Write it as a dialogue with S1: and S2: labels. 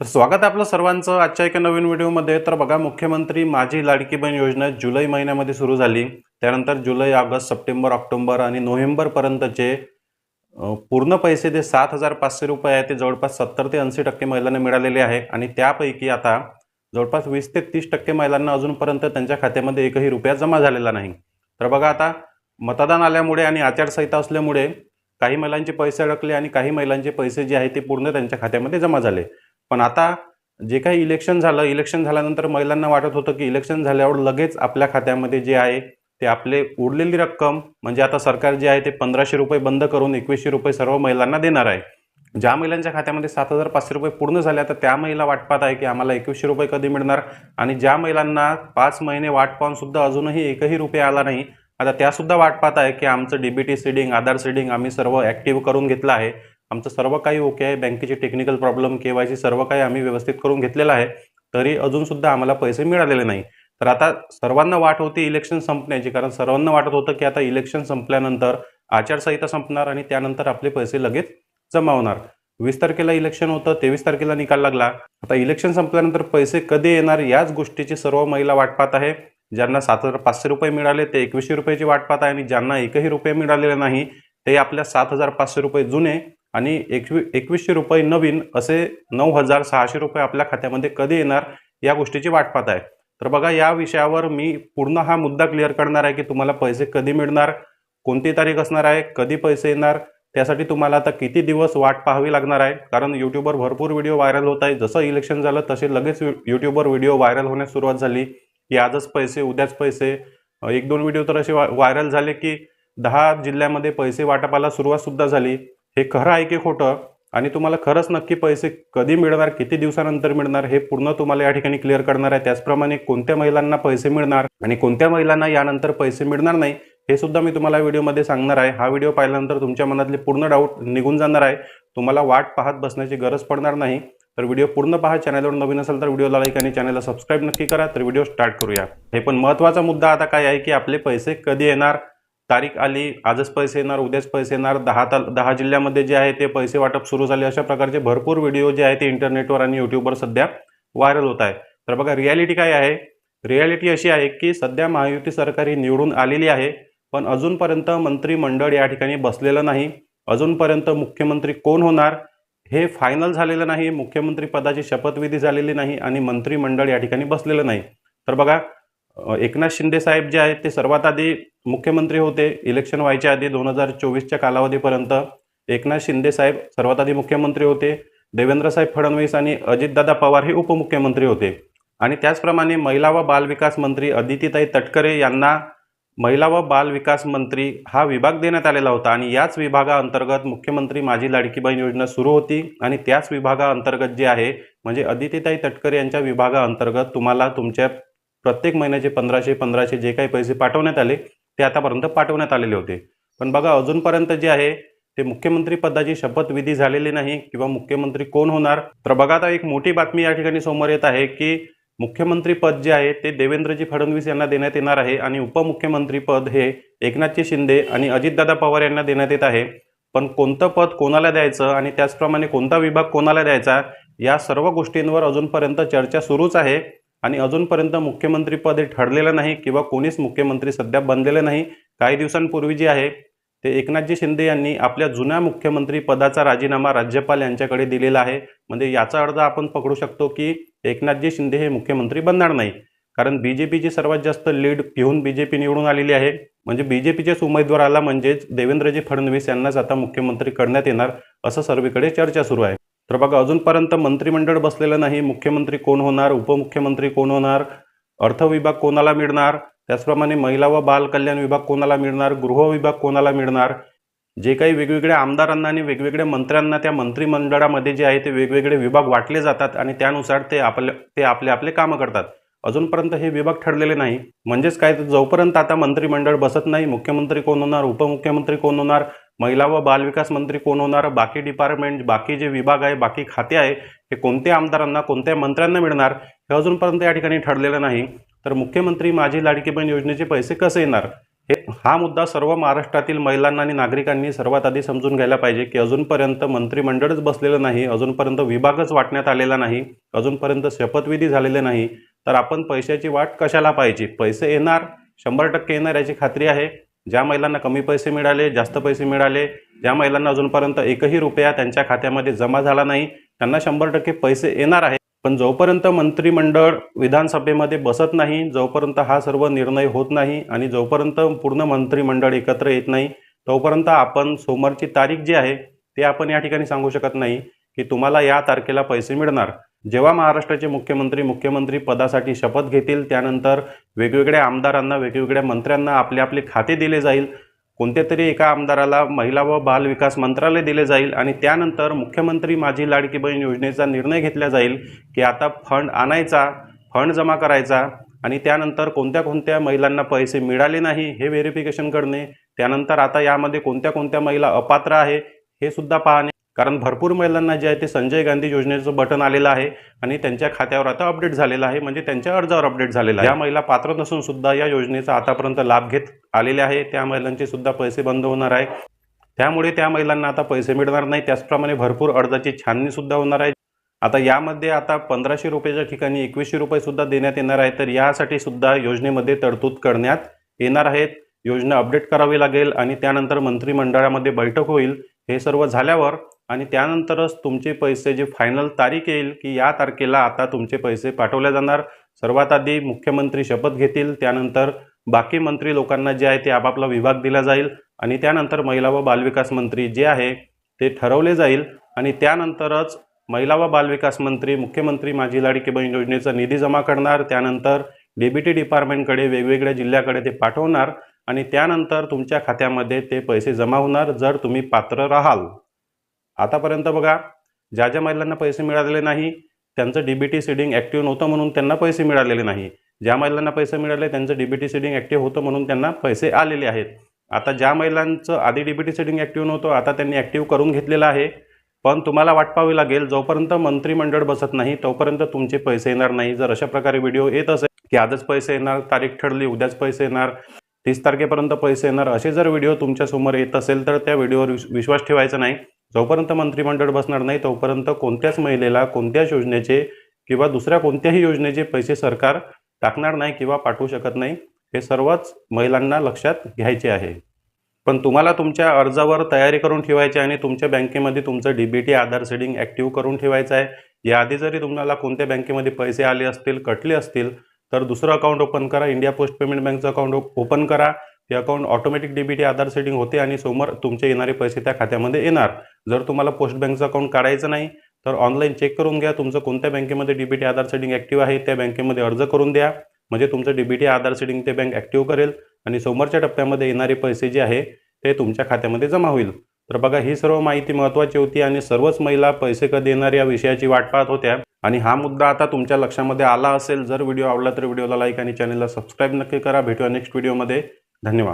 S1: तर स्वागत आहे आपलं सर्वांचं आजच्या एका नवीन व्हिडिओमध्ये. तर बघा मुख्यमंत्री माझी लाडकी बहीण योजना जुलै महिन्यामध्ये सुरू झाली. त्यानंतर जुलै ऑगस्ट सप्टेंबर ऑक्टोबर आणि नोव्हेंबरपर्यंतचे पूर्ण पैसे जे सात हजार पाचशे रुपये आहे ते जवळपास सत्तर ते ऐंशी टक्के महिलांना मिळालेले आहे. आणि त्यापैकी आता जवळपास वीस ते तीस टक्के महिलांना अजूनपर्यंत त्यांच्या खात्यामध्ये एकही रुपया जमा झालेला नाही. तर बघा आता मतदान आल्यामुळे आणि आचारसंहिता असल्यामुळे काही महिलांचे पैसे अडकले आणि काही महिलांचे पैसे जे आहे ते पूर्ण त्यांच्या खात्यामध्ये जमा झाले. पण आता जे काही इलेक्शन झालं इलेक्शन झाल्यानंतर महिलांना वाटत होतं की इलेक्शन झाल्यावर लगेच आपल्या खात्यामध्ये जे आहे ते आपले उरलेली रक्कम म्हणजे आता सरकार जे आहे ते पंधराशे रुपये बंद करून एकवीसशे रुपये सर्व महिलांना देणार आहे. ज्या महिलांच्या खात्यामध्ये सात हजार पाचशे रुपये पूर्ण झाले तर त्या महिला वाट पाहत आहे की आम्हाला एकवीसशे रुपये कधी मिळणार? आणि ज्या महिलांना पाच महिने वाट पाहून सुद्धा अजूनही एकही रुपये आला नाही आता त्यासुद्धा वाट पाहत आहे की आमचं डीबीटी सीडिंग आधार सीडिंग आम्ही सर्व ॲक्टिव्ह करून घेतलं आहे. आमचं सर्व काही ओके आहे. बँकेचे technical problem K Y C सर्व काही आम्ही व्यवस्थित करून घेतलेलं आहे. तरी अजूनसुद्धा आम्हाला पैसे मिळालेले नाही. तर आता सर्वांना वाट होती इलेक्शन संपण्याची. कारण सर्वांना वाटत होतं की आता इलेक्शन संपल्यानंतर आचारसंहिता संपणार आणि त्यानंतर आपले पैसे लगेच जमा होणार. वीस तारखेला इलेक्शन होतं. तेवीस तारखेला निकाल लागला. आता इलेक्शन संपल्यानंतर पैसे कधी येणार याच गोष्टीची सर्व महिला वाट पाहत आहे. ज्यांना सात हजार पाचशे रुपये मिळाले ते एकवीसशे रुपयाची वाट पाहत आहे आणि ज्यांना एकही रुपये मिळालेले नाही ते आपल्या सात हजार पाचशे रुपये जुने आणि एकवी एकवीसशे रुपये नवीन असे नऊ हजार सहाशे रुपये आपल्या खात्यामध्ये कधी येणार या गोष्टीची वाट पाहत आहे. तर बघा या विषयावर मी पूर्ण हा मुद्दा क्लिअर करणार आहे की तुम्हाला पैसे कधी मिळणार कोणती तारीख असणार आहे कधी पैसे येणार त्यासाठी तुम्हाला आता किती दिवस वाट पाहावी लागणार आहे. कारण यूट्यूबवर भरपूर व्हिडिओ व्हायरल होत आहे. जसं इलेक्शन झालं तसे लगेच यूट्यूबवर व्हिडिओ व्हायरल होण्यास सुरुवात झाली की आजच पैसे उद्याच पैसे. एक दोन व्हिडिओ तर असे व्हायरल झाले की दहा जिल्ह्यामध्ये पैसे वाटपाला सुरुवातसुद्धा झाली. हे खरं आहे की खोटं? आणि तुम्हाला खरंच नक्की पैसे कधी मिळणार किती दिवसानंतर मिळणार हे पूर्ण तुम्हाला या ठिकाणी क्लिअर करणार आहे. त्याचप्रमाणे कोणत्या महिलांना पैसे मिळणार आणि कोणत्या महिलांना यानंतर पैसे मिळणार नाही हे सुद्धा मी तुम्हाला व्हिडिओमध्ये सांगणार आहे. हा व्हिडिओ पाहिल्यानंतर तुमच्या मनातले पूर्ण डाऊट निघून जाणार आहे. तुम्हाला वाट पाहत बसण्याची गरज पडणार नाही. तर व्हिडिओ पूर्ण पहा. चॅनलवर नवीन असेल तर व्हिडिओला लाईक आणि चॅनलला सबस्क्राईब नक्की करा. तर व्हिडिओ स्टार्ट करूया. हे पण महत्त्वाचा मुद्दा आता काय आहे की आपले पैसे कधी येणार तारीख आली आजच पैसे येणार उद्याच पैसे येणार. दहा ताल दहा जिल्ह्यामध्ये जे आहे ते पैसे वाटप सुरू झाले. अशा प्रकारचे भरपूर व्हिडिओ जे आहे ते इंटरनेटवर आणि यूट्यूबवर सध्या व्हायरल होत आहे. तर बघा रियालिटी काय आहे? रियालिटी अशी आहे की सध्या महायुती सरकार ही निवडून आलेली आहे पण अजूनपर्यंत मंत्रिमंडळ या ठिकाणी बसलेलं नाही. अजूनपर्यंत मुख्यमंत्री कोण होणार हे फायनल झालेलं नाही. मुख्यमंत्री पदाची शपथविधी झालेली नाही आणि मंत्रिमंडळ या ठिकाणी बसलेलं नाही. तर बघा एकनाथ शिंदे साहेब जे आहेत ते सर्वात आधी मुख्यमंत्री होते. इलेक्शन व्हायच्या आधी दोन हजार चोवीसच्या कालावधीपर्यंत एकनाथ शिंदे साहेब सर्वात आधी मुख्यमंत्री होते. देवेंद्रसाहेब फडणवीस आणि अजितदादा पवार हे उपमुख्यमंत्री होते. आणि त्याचप्रमाणे महिला व बालविकास मंत्री अदितीताई तटकरे यांना महिला व बाल विकास मंत्री हा विभाग देण्यात आलेला होता. आणि याच विभागाअंतर्गत मुख्यमंत्री माझी लाडकी बहीण योजना सुरू होती. आणि त्याच विभागाअंतर्गत जे आहे म्हणजे अदितीताई तटकरे यांच्या विभागाअंतर्गत तुम्हाला तुमच्या प्रत्येक महिन्याचे पंधराशे पंधराशे जे काही पैसे पाठवण्यात आले ते आतापर्यंत पाठवण्यात आलेले होते. पण बघा अजूनपर्यंत जे आहे ते मुख्यमंत्री पदाची शपथविधी झालेली नाही किंवा मुख्यमंत्री कोण होणार? तर बघा आता एक मोठी बातमी या ठिकाणी समोर येत आहे की मुख्यमंत्री पद जे आहे ते देवेंद्रजी फडणवीस यांना देण्यात येणार आहे आणि उपमुख्यमंत्री पद हे एकनाथजी शिंदे आणि अजितदादा पवार यांना देण्यात येत आहे. पण कोणतं पद कोणाला द्यायचं आणि त्याचप्रमाणे कोणता विभाग कोणाला द्यायचा या सर्व गोष्टींवर अजूनपर्यंत चर्चा सुरूच आहे. आणि अजूनपर्यंत मुख्यमंत्रीपद हे ठरलेलं नाही किंवा कोणीच मुख्यमंत्री सध्या बनलेलं नाही काही दिवसांपूर्वी जे आहे ते एकनाथजी शिंदे यांनी आपल्या जुन्या मुख्यमंत्री पदाचा राजीनामा राज्यपाल यांच्याकडे दिलेला आहे. म्हणजे याचा अर्थ आपण पकडू शकतो की एकनाथजी शिंदे हे मुख्यमंत्री बनणार नाही. कारण बी जे पीची सर्वात जास्त लीड घेऊन बी जे पी निवडून आलेली आहे. म्हणजे बी जे पीच्याच उमेदवाराला म्हणजेच देवेंद्रजी फडणवीस यांनाच आता मुख्यमंत्री करण्यात येणार असं सर्वीकडे चर्चा सुरू आहे. तर बघा अजूनपर्यंत मंत्रिमंडळ बसलेलं नाही. मुख्यमंत्री कोण होणार? उपमुख्यमंत्री कोण होणार? अर्थ विभाग कोणाला मिळणार? त्याचप्रमाणे महिला व बाल कल्याण विभाग कोणाला मिळणार? गृह विभाग कोणाला मिळणार? जे काही वेगवेगळ्या आमदारांना आणि वेगवेगळ्या मंत्र्यांना त्या मंत्रिमंडळामध्ये जे आहे ते वेगवेगळे विभाग वाटले जातात आणि त्यानुसार ते आपल्या ते आपले आपले कामं करतात. अजूनपर्यंत हे विभाग ठरलेले नाही. म्हणजेच काय? तर जोपर्यंत आता मंत्रिमंडळ बसत नाही मुख्यमंत्री कोण होणार? उपमुख्यमंत्री कोण होणार? महिला व बालविकास मंत्री कोण होणार? बाकी डिपार्टमेंट बाकी जे विभाग आहे बाकी खाते आहे हे कोणत्या आमदारांना कोणत्या मंत्र्यांना मिळणार? हे अजूनपर्यंत या ठिकाणी ठरलेलं नाही. तर मुख्यमंत्री माझी लाडकी बहीण योजनेचे पैसे कसे येणार? हे हा मुद्दा सर्व महाराष्ट्रातील महिलांना आणि नागरिकांनी सर्वात आधी समजून घ्यायला पाहिजे की अजूनपर्यंत मंत्रिमंडळच बसलेलं नाही अजूनपर्यंत विभागच वाटण्यात आलेला नाही अजूनपर्यंत शपथविधी झालेले नाही. तर आपण पैशाची वाट कशाला पाहिजे पैसे येणार शंभर टक्के येणार याची खात्री आहे. ज्या महिलांना कमी पैसे मिळाले जास्त पैसे मिळाले ज्या महिलांना अजूनपर्यंत एकही रुपया त्यांच्या खात्यामध्ये जमा झाला नाही त्यांना शंभर टक्के पैसे येणार आहे पण जोपर्यंत मंत्रिमंडळ विधानसभेमध्ये बसत नाही जोपर्यंत हा सर्व निर्णय होत नाही आणि जोपर्यंत पूर्ण मंत्रिमंडळ एकत्र येत नाही तोपर्यंत आपण सोमवारची तारीख जी आहे ते आपण या ठिकाणी सांगू शकत नाही की तुम्हाला या तारखेला पैसे मिळणार. जेव्हा महाराष्ट्राचे मुख्यमंत्री मुख्यमंत्री पदासाठी शपथ घेतील त्यानंतर वेगवेगळ्या आमदारांना वेगवेगळ्या मंत्र्यांना आपले आपले खाते दिले जाईल. कोणत्या तरी एका आमदाराला महिला व बाल विकास मंत्रालय दिले जाईल आणि त्यानंतर मुख्यमंत्री माझी लाडकी बहीण योजनेचा निर्णय घेतला जाईल की आता फंड आणायचा फंड जमा करायचा आणि त्यानंतर कोणत्या कोणत्या महिलांना पैसे मिळाले नाही हे व्हेरिफिकेशन करणे त्यानंतर आता यामध्ये कोणत्या कोणत्या महिला अपात्र आहे हे सुद्धा पाहणे. कारण भरपूर महिलांना जे आहे ते संजय गांधी योजनेचं बटन आलेलं आहे आणि त्यांच्या खात्यावर आता अपडेट झालेलं आहे म्हणजे त्यांच्या अर्जावर अपडेट झालेलं आहे. या महिला पात्र नसून सुद्धा या योजनेचा आतापर्यंत लाभ घेत आलेले आहे. त्या महिलांचे सुद्धा पैसे बंद होणार आहे. त्यामुळे त्या महिलांना आता पैसे मिळणार नाही. त्याचप्रमाणे भरपूर अर्जाची छाननी सुद्धा होणार आहे. आता यामध्ये आता पंधराशे रुपयाच्या ठिकाणी एकवीसशे रुपये सुद्धा देण्यात येणार आहे तर यासाठी सुद्धा योजनेमध्ये तरतूद करण्यात येणार आहेत. योजना अपडेट करावी लागेल आणि त्यानंतर मंत्रिमंडळामध्ये बैठक होईल. हे सर्व झाल्यावर आणि त्यानंतरच तुमचे पैसे जे फायनल तारीख येईल की या तारखेला आता तुमचे पैसे पाठवले जाणार. सर्वात आधी मुख्यमंत्री शपथ घेतील त्यानंतर बाकी मंत्री लोकांना जे आहे ते आपापला विभाग दिला जाईल आणि त्यानंतर महिला व बालविकास मंत्री जे आहे ते ठरवले जाईल. आणि त्यानंतरच महिला व बालविकास मंत्री मुख्यमंत्री माझी लाडकी बहीण योजनेचा निधी जमा करणार. त्यानंतर डी बी टी डिपार्टमेंटकडे वेगवेगळ्या जिल्ह्याकडे ते पाठवणार आणि त्यानंतर तुमच्या खात्यामध्ये ते पैसे जमा होणार जर तुम्ही पात्र राहाल. आतापर्यंत बघा ज्या ज्या महिलांना पैसे मिळालेले नाही त्यांचं डी बी टी ॲक्टिव्ह नव्हतं म्हणून त्यांना पैसे मिळालेले नाही. ज्या महिलांना पैसे मिळाले त्यांचं डी बी टी ॲक्टिव्ह होतं म्हणून त्यांना पैसे आलेले आहेत. आता ज्या महिलांचं आधी डी बी टी ॲक्टिव्ह नव्हतं आता त्यांनी ॲक्टिव्ह करून घेतलेलं आहे. पण तुम्हाला वाट पाहावी लागेल जोपर्यंत मंत्रिमंडळ बसत नाही तोपर्यंत तुमचे पैसे येणार नाही. जर अशा प्रकारे व्हिडिओ येत असेल की आजच पैसे येणार तारीख ठरली उद्याच पैसे येणार तीस तारखेपर्यंत पैसे येणार असे जर व्हिडिओ तुमच्यासमोर येत असेल तर त्या व्हिडिओवर विश्वास ठेवायचा नाही. जोपर्यंत मंत्रिमंडळ बसणार नाही तोपर्यंत कोणत्याच महिलेला कोणत्याच योजनेचे किंवा दुसऱ्या कोणत्याही योजनेचे पैसे सरकार टाकणार नाही किंवा पाठवू शकत नाही हे सर्वच महिलांना लक्षात घ्यायचे आहे. पण तुम्हाला तुमच्या अर्जावर तयारी करून ठेवायची आहे आणि तुमच्या बँकेमध्ये तुमचं D B T Aadhaar seeding active करून ठेवायचं आहे. याआधी जरी तुम्हाला कोणत्या बँकेमध्ये पैसे आले असतील कटले असतील तर दुसरं अकाउंट ओपन करा इंडिया पोस्ट पेमेंट बँकचं अकाउंट ओपन करा. ते account automatic D B T Aadhaar setting होते आणि समोर तुमचे येणारे पैसे त्या खात्यामध्ये येणार. जर तुम्हाला पोस्ट बँकचं अकाउंट काढायचं नाही तर ऑनलाईन चेक करून घ्या. तुमचं कोणत्या बँकेमध्ये D B T Aadhaar setting active आहे त्या बँकेमध्ये अर्ज करून द्या. म्हणजे तुमचं D B T Aadhaar setting ते बँक ॲक्टिव्ह करेल आणि समोरच्या टप्प्यामध्ये येणारे पैसे जे आहे ते तुमच्या खात्यामध्ये जमा होईल. तर बघा ही सर्व माहिती महत्त्वाची होती आणि सर्वच महिला पैसे कधी येणार या विषयाची वाट पाहत होत्या. आणि हा मुद्दा आता तुमच्या लक्षामध्ये आला असेल जर व्हिडिओ आवडला तर व्हिडिओला लाईक आणि चॅनलला सबस्क्राईब नक्की करा. भेटूया नेक्स्ट व्हिडिओमध्ये धन्यवाद.